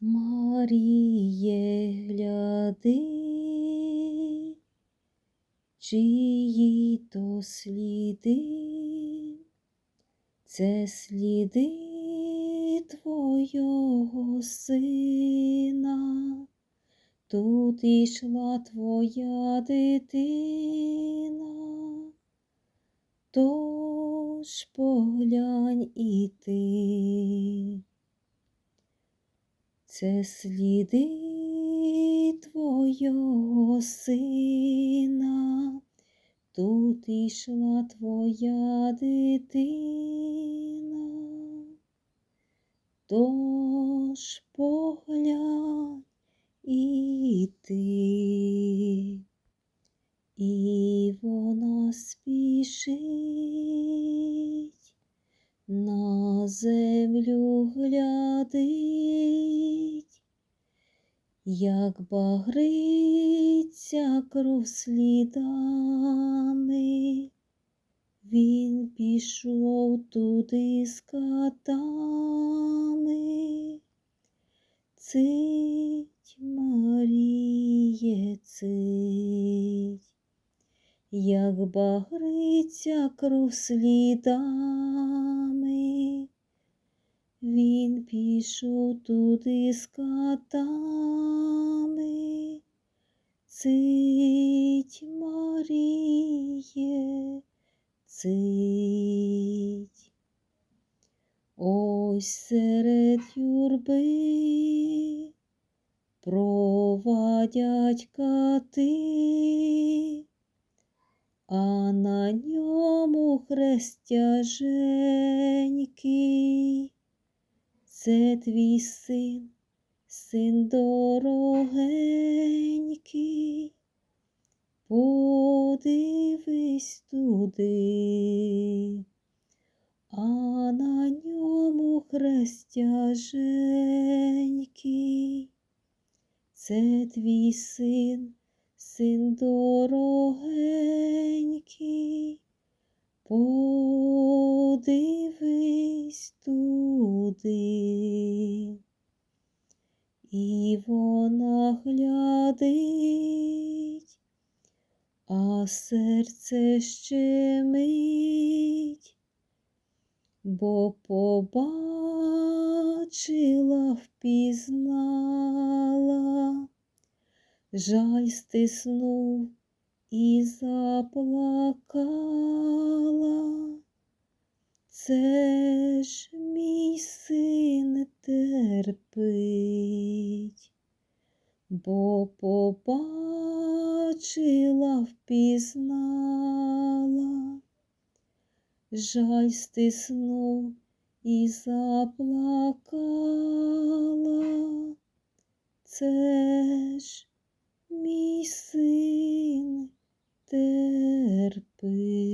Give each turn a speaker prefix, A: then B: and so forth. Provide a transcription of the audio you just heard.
A: Маріє, гляди, чиї то сліди, це сліди твого сина, тут ішла твоя дитина, тож поглянь і ти. Це сліди твого сина, тут ішла твоя дитина, тож поглянь і ти, і вона спішить, на землю глядить, як багриться кров слідами, він пішов туди з катами. Цить, Маріє, цить, як багриться кров слідами, він пішов туди з катами. Цить, Маріє, цить. Ось серед юрби провадять кати, а на ньому хрестяженький. Це твій син, син дорогенький, подивись туди, а на ньому хрестяженький. Це твій син, син дорогенький, подивись туди. І вона глядить, а серце щемить, бо побачила, впізнала, жаль стиснув і заплакала. Це ж терпить, бо побачила, впізнала, жаль стиснув і заплакала. Це ж мій син терпить.